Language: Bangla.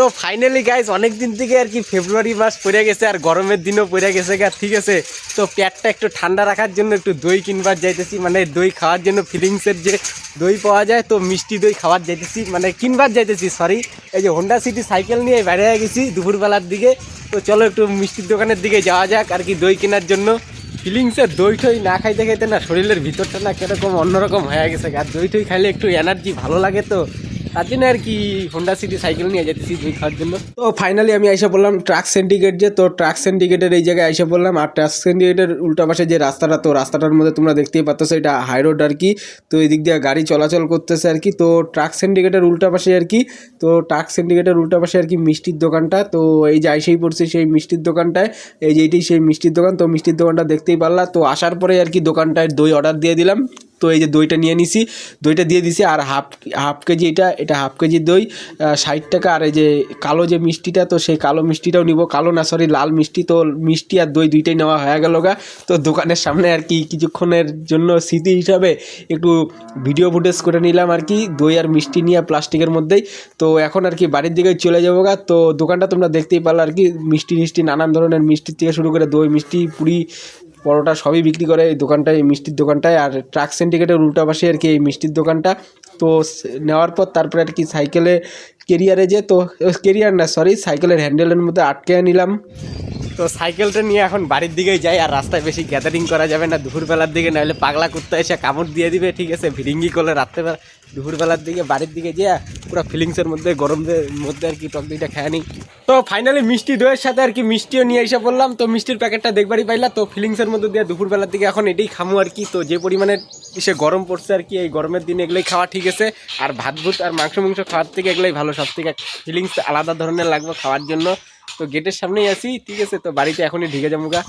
তো ফাইনালি গাইজ অনেক দিন থেকে আর কি ফেব্রুয়ারি মাস পড়ে গেছে আর গরমের দিনও পড়ে গেছে, গা, ঠিক আছে? তো পেটটা একটু ঠান্ডা রাখার জন্য একটু দই কিনবার যাইতেছি মানে দই খাওয়ার জন্য ফিলিংসের যে দই পাওয়া যায়, তো মিষ্টি দই খাওয়ার যাইতেছি মানে কিনবার যাইতেছি সরি এই যে হোন্ডা সিটি সাইকেল নিয়ে বাইরে গেছি দুপুরবেলার দিকে, তো চলো একটু মিষ্টির দোকানের দিকে যাওয়া যাক আর কি দই কেনার জন্য। ফিলিংসের দই টই না খাইতে খাইতে না শরীরের ভিতরটা না কীরকম অন্যরকম হয়ে গেছে আর দই টই খাইলে একটু এনার্জি ভালো লাগে তো। তার জন্য আর কি হোন্ডা সিটি সাইকেল নিয়ে যেতেছি দই খাওয়ার জন্য। তো ফাইনালি আমি এসে বললাম ট্রাক সিন্ডিকেট যে, তো ট্রাক সিন্ডিকেটের এই জায়গায় এসে বললাম আর ট্রাক সিন্ডিকেটের উল্টা পাশে যে রাস্তাটা, তো রাস্তাটার মধ্যে তোমরা দেখতেই পাচ্ছ এটা হাই রোড আর কি। তো এই দিক দিয়ে গাড়ি চলাচল করতেছে আর কি। তো ট্রাক সিন্ডিকেটের উল্টা পাশে আর কি, তো ট্রাক সিন্ডিকেটের উল্টা পাশে আর কি মিষ্টির দোকানটা। তো এই যে আইসেই পড়ছে সেই মিষ্টির দোকানটায়। এই যে এইটাই সেই মিষ্টির দোকান। তো মিষ্টির দোকানটা দেখতেই পারলা। তো আসার পরে আর কি দোকানটায় দই অর্ডার দিয়ে দিলাম। তো এই যে দইটা নিয়ে নিছি, দইটা দিয়ে দিছি, আর হাফ হাফ কেজি এটা এটা হাফ কেজি দই ষাট টাকা, আর এই যে কালো যে মিষ্টিটা, তো সেই কালো মিষ্টিটাও নিব। কালো না সরি লাল মিষ্টি, তো মিষ্টি আর দই দুইটাই নেওয়া হয়ে গেল গা। তো দোকানের সামনে আর কি কিছুক্ষণের জন্য স্মৃতি হিসাবে একটু ভিডিও ফুটেজ করে নিলাম আর কি, দই আর মিষ্টি নিয়ে প্লাস্টিকের মধ্যেই। তো এখন আর কি বাড়ির দিকে চলে যাব গা। তো দোকানটা তোমরা দেখতেই পারল আর কি, মিষ্টি মিষ্টি নানান ধরনের মিষ্টির থেকে শুরু করে দই, মিষ্টি, পুরি পরোটা সবই বিক্রি করে এই দোকানটায়, এই মিষ্টির দোকানটায়। আর ট্রাক সিন্ডিকেটের উল্টা পাশে আর কি এই মিষ্টির দোকানটা। তো নেওয়ার পর তারপরে আর কি সাইকেলে কেরিয়ারে যে, তো কেরিয়ার না সরি সাইকেলের হ্যান্ডেলের মধ্যে আটকে নিলাম। তো সাইকেলটা নিয়ে এখন বাড়ির দিকেই যাই, আর রাস্তায় বেশি গ্যাদারিং করা যাবে না। দুপুরবেলার দিকে নাহলে পাগলা কুত্তা এসে কামড় দিয়ে দিবে, ঠিক আছে? ভিডিঙ্গি করলে রাত্রেবেলা, দুপুরবেলার দিকে বাড়ির দিকে যেয়ে পুরো ফিলিংসের মধ্যে গরমের মধ্যে আর কি টক দইটা খেয়ে নিই। তো ফাইনালি মিষ্টি দইয়ের সাথে আর কি মিষ্টিও নিয়ে এসে বললাম তো মিষ্টির প্যাকেটটা দেখবারই পাইলা, তো ফিলিংসের মধ্যে দিয়ে দুপুরবেলার দিকে এখন এটাই খামু আর কি। তো যে পরিমাণে এসে গরম পড়ছে আর কি, এই গরমের দিনে এগুলোই খাওয়া ঠিক আছে। আর ভাত ভুত আর মাংস মাংস খাওয়ার থেকে এগুলোই ভালো সব থেকে ফিলিংস আলাদা ধরনের লাগবে খাওয়ার জন্য। তো গেটের সামনেই আছি ঠিক আছে তো বাড়িতে এখনই ঢিকে যাব গা।